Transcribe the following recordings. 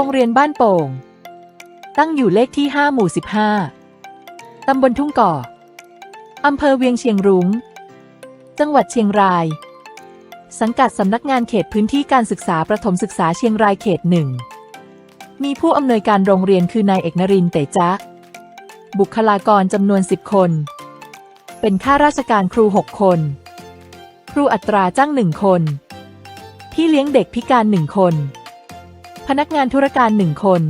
รงเรียนบ้านโป่ง ตั้งอยู่เลขที่ 5 หมู่ 15 ตำบลทุ่งก่อ อำเภอเวียงเชียงรุง้ง จังหวัดเชียงราย สังกัดสำนักงานเขตพื้นที่การศึกษาประถมศึกษาเชียงรายเขตหนึ่ง มีผู้อำนวยการโรงเรียนคือนายเอกนรินเตจ๊ะบุคลากรจำนวน 10 คน เป็นข้าราชการครู 6 คน ครูอัตราจ้างหนึ่งคน พี่เลี้ยงเด็กพิการหนึ่งคน พนักงานธุรการหนึ่งคน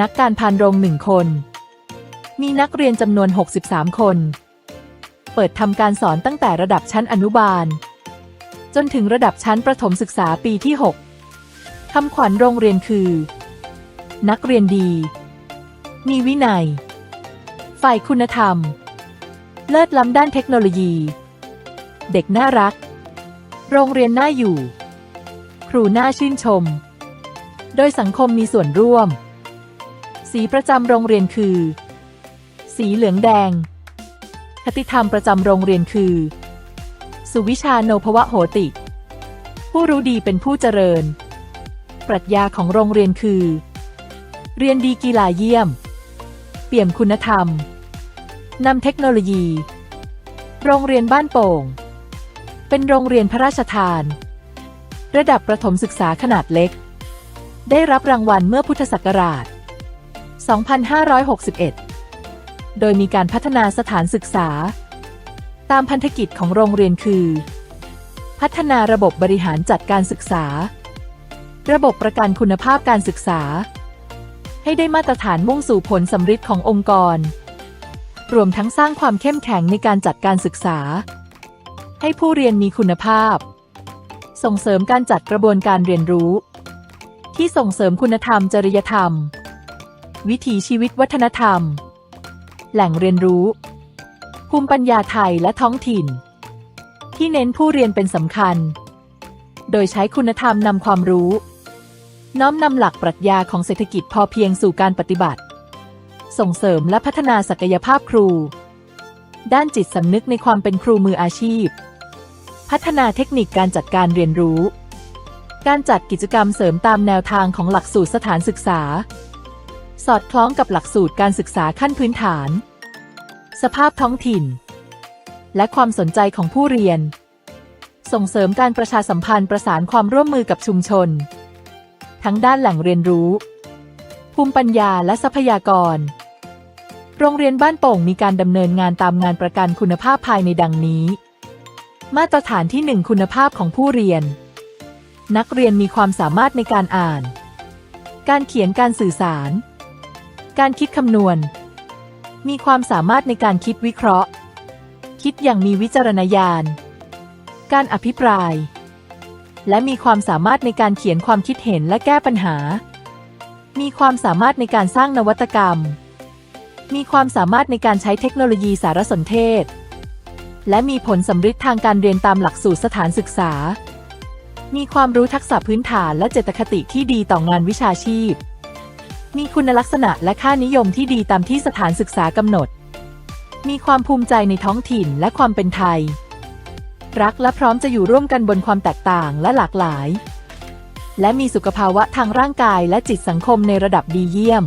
นักการพานโรงหนึ่งคน มีนักเรียนจำนวน 63 คน เปิดทำการสอนตั้งแต่ระดับชั้นอนุบาล จนถึงระดับชั้นประถมศึกษาปีที่ 6คำขวัญโรงเรียนคือ นักเรียนดี มีวินัย ฝ่ายคุณธรรม เลิศล้ำด้านเทคโนโลยี เด็กน่ารัก โรงเรียนน่าอยู่ ครูน่าชื่นชม โดยสังคมมีส่วนร่วม สีประจำโรงเรียนคือ สีเหลืองแดง คติธรรมประจำโรงเรียนคือ สุวิชาโนภวะโหติ ผู้รู้ดีเป็นผู้เจริญ ปรัชญาของโรงเรียนคือ เรียนดีกีฬาเยี่ยม เปี่ยมคุณธรรมนำเทคโนโลยี โรงเรียนบ้านโป่ง เป็นโรงเรียนพระราชทาน ระดับประถมศึกษาขนาดเล็ก ได้รับรางวัลเมื่อพุทธศักราช 2561 โดยมีการพัฒนาสถานศึกษา ตามพันธกิจของโรงเรียนคือ พัฒนาระบบบริหารจัดการศึกษา ระบบประกันคุณภาพการศึกษา ให้ได้มาตรฐานมุ่งสู่ผลสำฤทธิ์ขององค์กร รวมทั้งสร้างความเข้มแข็งในการจัดการศึกษา ให้ผู้เรียนมีคุณภาพ ส่งเสริมการจัดกระบวนการเรียนรู้ ที่ส่งเสริมคุณธรรมจริยธรรม วิถีชีวิตวัฒนธรรม แหล่งเรียนรู้ ภูมิปัญญาไทยและท้องถิ่น ที่เน้นผู้เรียนเป็นสำคัญ โดยใช้คุณธรรมนำความรู้ น้อมนำหลักปรัชญาของเศรษฐกิจพอเพียงสู่การปฏิบัติ ส่งเสริมและพัฒนาศักยภาพครู ด้านจิตสำนึกในความเป็นครูมืออาชีพ พัฒนาเทคนิคการจัดการเรียนรู้ การจัดกิจกรรมเสริมตามแนวทางของหลักสูตรสถานศึกษา สอดคล้องกับหลักสูตรการศึกษาขั้นพื้นฐาน สภาพท้องถิ่น และความสนใจของผู้เรียน ส่งเสริมการประชาสัมพันธ์ประสานความร่วมมือกับชุมชน ทั้งด้านแหล่งเรียนรู้ ภูมิปัญญาและทรัพยากร โรงเรียนบ้านโป่งมีการดำเนินงานตามงานประกันคุณภาพภายในดังนี้ มาตรฐานที่ 1 คุณภาพของผู้เรียน นักเรียนมีความสามารถในการอ่าน การเขียนการสื่อสาร การคิดคำนวณ มีความสามารถในการคิดวิเคราะห์ คิดอย่างมีวิจารณญาณ การอภิปราย และมีความสามารถในการเขียนความคิดเห็นและแก้ปัญหา มีความสามารถในการสร้างนวัตกรรม มีความสามารถในการใช้เทคโนโลยีสารสนเทศ และมีผลสำฤทธิ์ทางการเรียนตามหลักสูตรสถานศึกษา มีความรู้ทักษะพื้นฐานและเจตคติที่ดีต่องานวิชาชีพ มีคุณลักษณะและค่านิยมที่ดีตามที่สถานศึกษากำหนด มีความภูมิใจในท้องถิ่นและความเป็นไทย รักและพร้อมจะอยู่ร่วมกันบนความแตกต่างและหลากหลาย และมีสุขภาวะทางร่างกายและจิตสังคมในระดับดีเยี่ยม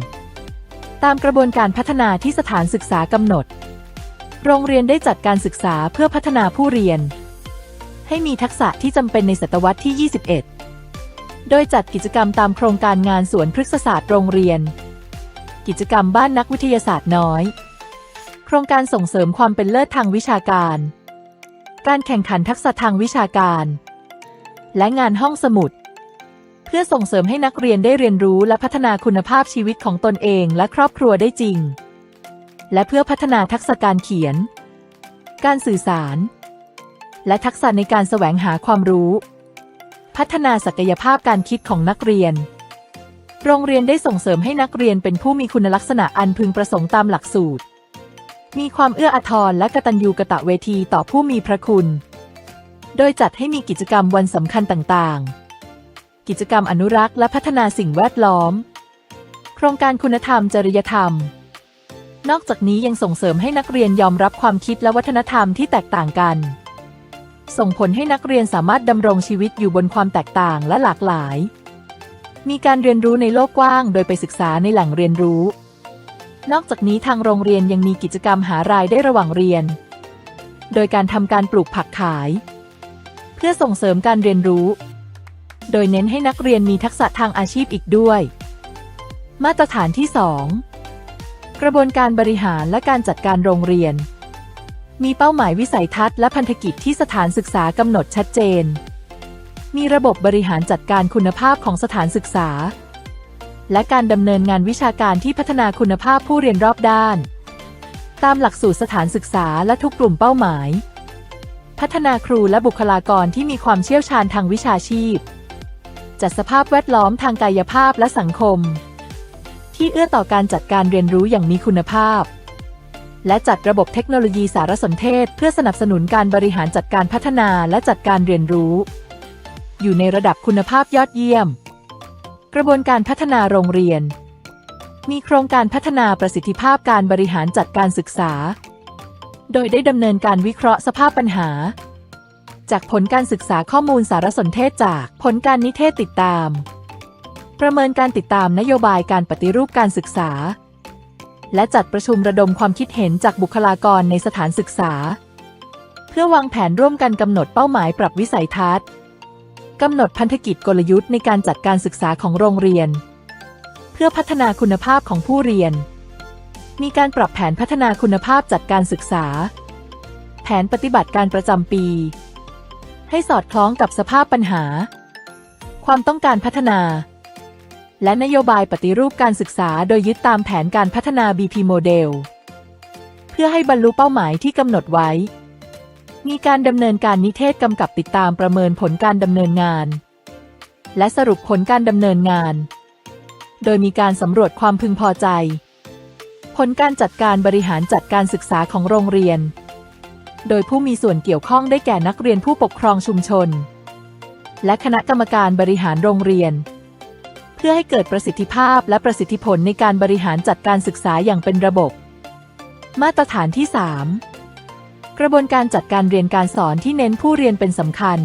ตามกระบวนการพัฒนาที่สถานศึกษากำหนด โรงเรียนได้จัดการศึกษาเพื่อพัฒนาผู้เรียน ให้มีทักษะที่จำเป็นในศตวรรษที่ 21 โดยจัดกิจกรรมตามโครงการงานสวนพฤกษศาสตร์โรงเรียน กิจกรรมบ้านนักวิทยาศาสตร์น้อย โครงการส่งเสริมความเป็นเลิศทางวิชาการ การแข่งขันทักษะทางวิชาการ และงานห้องสมุด เพื่อส่งเสริมให้นักเรียนได้เรียนรู้และพัฒนาคุณภาพชีวิตของตนเองและครอบครัวได้จริง และเพื่อพัฒนาทักษะการเขียน การสื่อสาร และทักษะในการแสวงหาความรู้ พัฒนาศักยภาพการคิดของนักเรียน โรงเรียนได้ส่งเสริมให้นักเรียนเป็นผู้มีคุณลักษณะอันพึงประสงค์ตามหลักสูตร มีความเอื้ออาทรและกตัญญูกะตะเวทีต่อผู้มีพระคุณ โดยจัดให้มีกิจกรรมวันสำคัญต่างๆ กิจกรรมอนุรักษ์และพัฒนาสิ่งแวดล้อม โครงการคุณธรรมจริยธรรมนอกจากนี้ยังส่งเสริมให้นักเรียนยอมรับความคิดและวัฒนธรรมที่แตกต่างกัน ส่งผลให้นักเรียนสามารถดำรงชีวิตอยู่บนความแตกต่างและหลากหลาย มีการเรียนรู้ในโลกกว้าง โดยไปศึกษาในแหล่งเรียนรู้ นอกจากนี้ทางโรงเรียนยังมีกิจกรรมหารายได้ระหว่างเรียน โดยการทำการปลูกผักขาย เพื่อส่งเสริมการเรียนรู้ โดยเน้นให้นักเรียนมีทักษะทางอาชีพอีกด้วย มาตรฐานที่ 2 กระบวนการบริหารและการจัดการโรงเรียน มีเป้าหมายวิสัยทัศน์และพันธกิจที่สถานศึกษากำหนดชัดเจน มีระบบบริหารจัดการคุณภาพของสถานศึกษา และการดำเนินงานวิชาการที่พัฒนาคุณภาพผู้เรียนรอบด้าน ตามหลักสูตรสถานศึกษาและทุกกลุ่มเป้าหมาย พัฒนาครูและบุคลากรที่มีความเชี่ยวชาญทางวิชาชีพ จัดสภาพแวดล้อมทางกายภาพและสังคม ที่เอื้อต่อการจัดการเรียนรู้อย่างมีคุณภาพ และจัดระบบเทคโนโลยีสารสนเทศ เพื่อสนับสนุนการบริหารจัดการพัฒนาและจัดการเรียนรู้ อยู่ในระดับคุณภาพยอดเยี่ยม กระบวนการพัฒนาโรงเรียน มีโครงการพัฒนาประสิทธิภาพการบริหารจัดการศึกษา โดยได้ดำเนินการวิเคราะห์สภาพปัญหา จากผลการศึกษาข้อมูลสารสนเทศจากผลการนิเทศติดตาม ประเมินการติดตามนโยบายการปฏิรูปการศึกษา และจัดประชุมระดมความคิดเห็นจากบุคลากรในสถานศึกษา เพื่อวางแผนร่วมกันกำหนดเป้าหมายปรับวิสัยทัศน์กำหนดพันธกิจกลยุทธ์ในการจัดการศึกษาของโรงเรียน เพื่อพัฒนาคุณภาพของผู้เรียน มีการปรับแผนพัฒนาคุณภาพจัดการศึกษา แผนปฏิบัติการประจำปี ให้สอดคล้องกับสภาพปัญหา ความต้องการพัฒนา และนโยบายปฏิรูปการศึกษาโดยยึดตามแผนการพัฒนา BP โมเดล เพื่อให้บรรลุเป้าหมายที่กำหนดไว้ มีการดำเนินการนิเทศกำกับติดตามประเมินผลการดำเนินงาน และสรุปผลการดำเนินงาน โดยมีการสำรวจความพึงพอใจ ผลการจัดการบริหารจัดการศึกษาของโรงเรียน โดยผู้มีส่วนเกี่ยวข้องได้แก่นักเรียนผู้ปกครองชุมชน และคณะกรรมการบริหารโรงเรียน พื่อให้เกิดประสิทธิภาพและประสิทธิผลในการบริหารจัดการศึกษาอย่างเป็นระบบ มาตรฐานที่ 3 กระบวนการจัดการเรียนการสอนที่เน้นผู้เรียนเป็นสำคัญ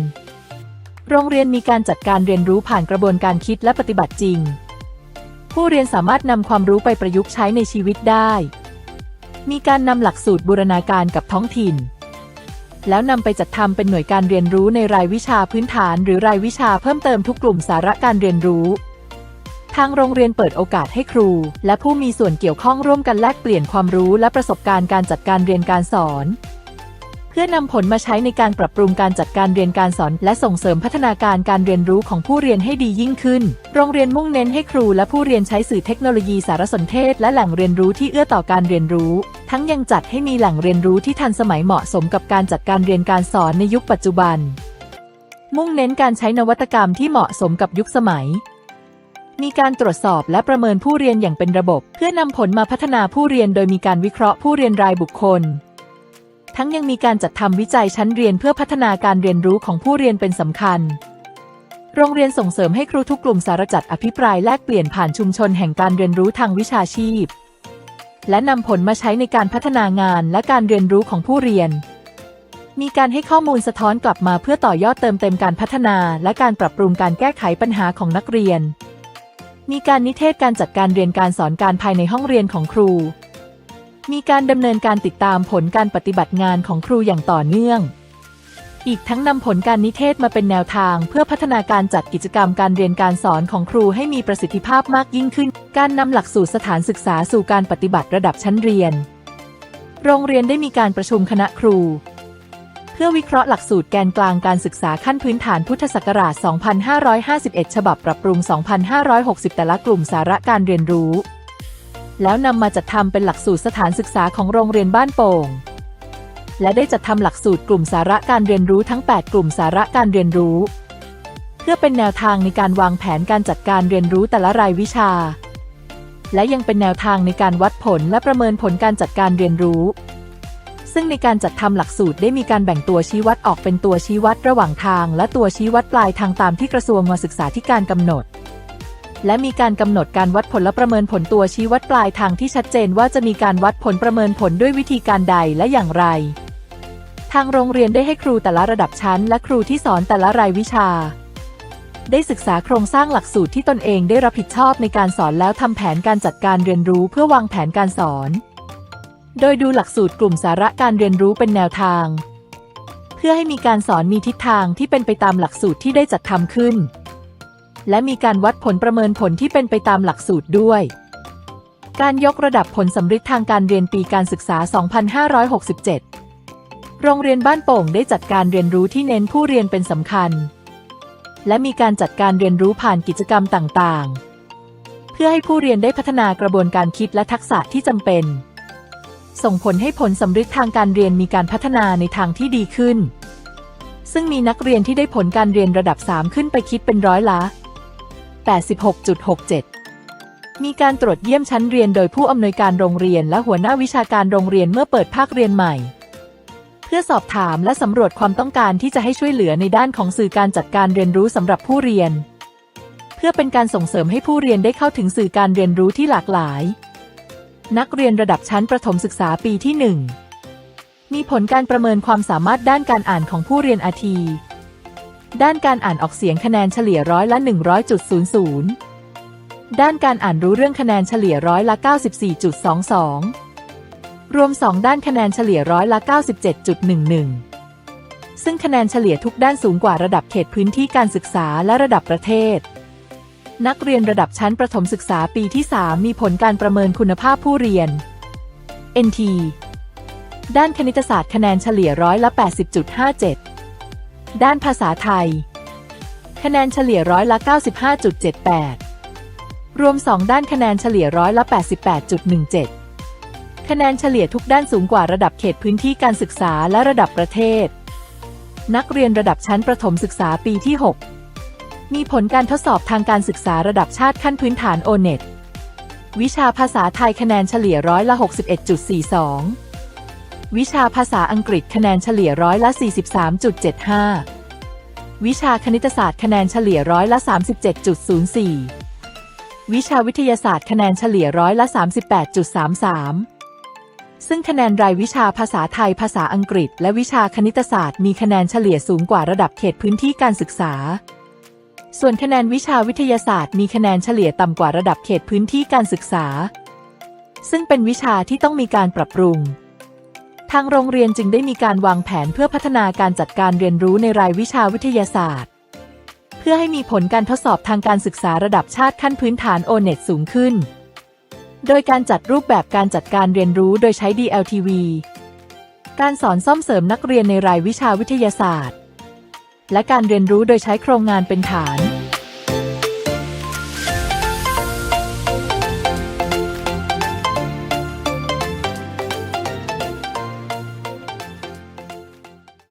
โรงเรียนมีการจัดการเรียนรู้ผ่านกระบวนการคิดและปฏิบัติจริง ผู้เรียนสามารถนำความรู้ไปประยุกต์ใช้ในชีวิตได้ มีการนำหลักสูตรบูรณาการกับท้องถิ่นแล้วนำไปจัดทำเป็นหน่วยการเรียนรู้ในรายวิชาพื้นฐาน หรือรายวิชาเพิ่มเติมทุกกลุ่มสาระการเรียนรู้ ทางโรงเรียนเปิดโอกาสให้ครู และผู้มีส่วนเกี่ยวข้องร่วมกันแลกเปลี่ยนความรู้และประสบการณ์การจัดการเรียนการสอน เพื่อนำผลมาใช้ในการปรับปรุงการจัดการเรียนการสอน และส่งเสริมพัฒนาการการเรียนรู้ของผู้เรียนให้ดียิ่งขึ้น โรงเรียนมุ่งเน้นให้ครูและผู้เรียนใช้สื่อเทคโนโลยีสารสนเทศ และแหล่งเรียนรู้ที่เอื้อต่อการเรียนรู้ ทั้งยังจัดให้มีแหล่งเรียนรู้ที่ทันสมัยเหมาะสมกับการจัดการเรียนการสอนในยุคปัจจุบันมุ่งเน้นการใช้นวัตกรรมที่เหมาะสมกับยุคสมัย มีการตรวจสอบและประเมินผู้เรียนอย่างเป็นระบบ เพื่อนำผลมาพัฒนาผู้เรียนโดยมีการวิเคราะห์ผู้เรียนรายบุคคล ทั้งยังมีการจัดทำวิจัยชั้นเรียนเพื่อพัฒนาการเรียนรู้ของผู้เรียนเป็นสำคัญ โรงเรียนส่งเสริมให้ครูทุกกลุ่มสารจัดอภิปรายแลกเปลี่ยนผ่านชุมชนแห่งการเรียนรู้ทางวิชาชีพ และนำผลมาใช้ในการพัฒนางานและการเรียนรู้ของผู้เรียนมีการให้ข้อมูลสะท้อนกลับมาเพื่อต่อยอดเติมเต็มการพัฒนา และการปรับปรุงการแก้ไขปัญหาของนักเรียน มีการนิเทศการจัดการเรียนการสอนการภายในห้องเรียนของครู มีการดำเนินการติดตามผลการปฏิบัติงานของครูอย่างต่อเนื่อง อีกทั้งนำผลการนิเทศมาเป็นแนวทาง เพื่อพัฒนาการจัดกิจกรรมการเรียนการสอนของครูให้มีประสิทธิภาพมากยิ่งขึ้น การนำหลักสูตรสถานศึกษาสู่การปฏิบัติระดับชั้นเรียน โรงเรียนได้มีการประชุมคณะครู พื่อวิเคราะห์หลักสูตรแกนกลางการศึกษาขั้นพื้นฐานพุทธศักราช 2551 ฉบับปรับปรุง 2560 แต่ละกลุ่มสาระการเรียนรู้ แล้วนำมาจัดทำเป็นหลักสูตรสถานศึกษาของโรงเรียนบ้านโป่ง และได้จัดทำหลักสูตรกลุ่มสาระการเรียนรู้ทั้ง 8 กลุ่มสาระการเรียนรู้ เพื่อเป็นแนวทางในการวางแผนการจัดการเรียนรู้แต่ละรายวิชา และยังเป็นแนวทางในการวัดผลและประเมินผลการจัดการเรียนรู้ ซึ่งในการจัดทำหลักสูตรได้มีการแบ่งตัวชี้วัดออกเป็นตัวชี้วัดระหว่างทาง และตัวชี้วัดปลายทางตามที่กระทรวงศึกษาธิการกำหนด และมีการกำหนดการวัดผลและประเมินผลตัวชี้วัดปลายทางที่ชัดเจนว่าจะมีการวัดผลประเมินผลด้วยวิธีการใดและอย่างไร ทางโรงเรียนได้ให้ครูแต่ละระดับชั้น และครูที่สอนแต่ละรายวิชาได้ศึกษาโครงสร้างหลักสูตรที่ตนเองได้รับผิดชอบในการสอนแล้วทำแผนการจัดการเรียนรู้เพื่อวางแผนการสอน โดยดูหลักสูตรกลุ่มสาระการเรียนรู้เป็นแนวทาง เพื่อให้มีการสอนมีทิศทางที่เป็นไปตามหลักสูตรที่ได้จัดทำขึ้น และมีการวัดผลประเมินผลที่เป็นไปตามหลักสูตรด้วย การยกระดับผลสำฤทธิ์ทางการเรียนปีการศึกษา 2567 โรงเรียนบ้านโป่งได้จัดการเรียนรู้ที่เน้นผู้เรียนเป็นสำคัญ และมีการจัดการเรียนรู้ผ่านกิจกรรมต่างๆ เพื่อให้ผู้เรียนได้พัฒนากระบวนการคิดและทักษะที่จำเป็น ส่งผลให้ผลสำฤทธิ์ทางการเรียนมีการพัฒนาในทางที่ดีขึ้น ซึ่งมีนักเรียนที่ได้ผลการเรียนระดับ 3 ขึ้นไปคิดเป็นร้อยละ 86.67 มีการตรวจเยี่ยมชั้นเรียนโดยผู้อำนวยการโรงเรียนและหัวหน้าวิชาการโรงเรียนเมื่อเปิดภาคเรียนใหม่ เพื่อสอบถามและสำรวจความต้องการที่จะให้ช่วยเหลือในด้านของสื่อการจัดการเรียนรู้สำหรับผู้เรียน เพื่อเป็นการส่งเสริมให้ผู้เรียนได้เข้าถึงสื่อการเรียนรู้ที่หลากหลาย นักเรียนระดับชั้นประถมศึกษาปีที่ 1 มีผลการประเมินความสามารถด้านการอ่านของผู้เรียนอาที ด้านการอ่านออกเสียงคะแนนเฉลี่ยร้อยละ 100.00 ด้านการอ่านรู้เรื่องคะแนนเฉลี่ยร้อยละ 94.22 รวม 2 ด้านคะแนนเฉลี่ยร้อยละ 97.11 ซึ่งคะแนนเฉลี่ยทุกด้านสูงกว่าระดับเขตพื้นที่การศึกษาและระดับประเทศ นักเรียนระดับชั้นประถมศึกษาปีที่ 3 มีผลการประเมินคุณภาพผู้เรียน NT ด้านคณิตศาสตร์คะแนนเฉลี่ยร้อยละ 80.57 ด้านภาษาไทย คะแนนเฉลี่ยร้อยละ 95.78 รวม 2 ด้านคะแนนเฉลี่ยร้อยละ 88.17 คะแนนเฉลี่ยทุกด้านสูงกว่าระดับเขตพื้นที่การศึกษาและระดับประเทศ นักเรียนระดับชั้นประถมศึกษาปีที่ 6 มีผลการทดสอบทางการศึกษาระดับชาติขั้นพื้นฐานโอเน็ตวิชาภาษาไทยคะแนนเฉลี่ยร้อยละ 61.42 วิชาภาษาอังกฤษคะแนนเฉลี่ยร้อยละ 43.75 วิชาคณิตศาสตร์คะแนนเฉลี่ยร้อยละ 37.04 วิชาวิทยาศาสตร์คะแนนเฉลี่ยร้อยละ 38.33 ซึ่งคะแนนรายวิชาภาษาไทยภาษาอังกฤษ และวิชาคณิตศาสตร์มีคะแนนเฉลี่ยสูงกว่าระดับเขตพื้นที่การศึกษา ส่วนคะแนนวิชาวิทยาศาสตร์มีคะแนนเฉลี่ยต่ำกว่าระดับเขตพื้นที่การศึกษา ซึ่งเป็นวิชาที่ต้องมีการปรับปรุง ทางโรงเรียนจึงได้มีการวางแผนเพื่อพัฒนาการจัดการเรียนรู้ในรายวิชาวิทยาศาสตร์ เพื่อให้มีผลการทดสอบทางการศึกษาระดับชาติขั้นพื้นฐาน o n e t สูงขึ้น โดยการจัดรูปแบบการจัดการเรียนรู้โดยใช้ DLTV การสอนซ่อมเสริมนักเรียนในรายวิชาวิทยาศาสตร์ และการเรียนรู้โดยใช้โครงงานเป็นฐาน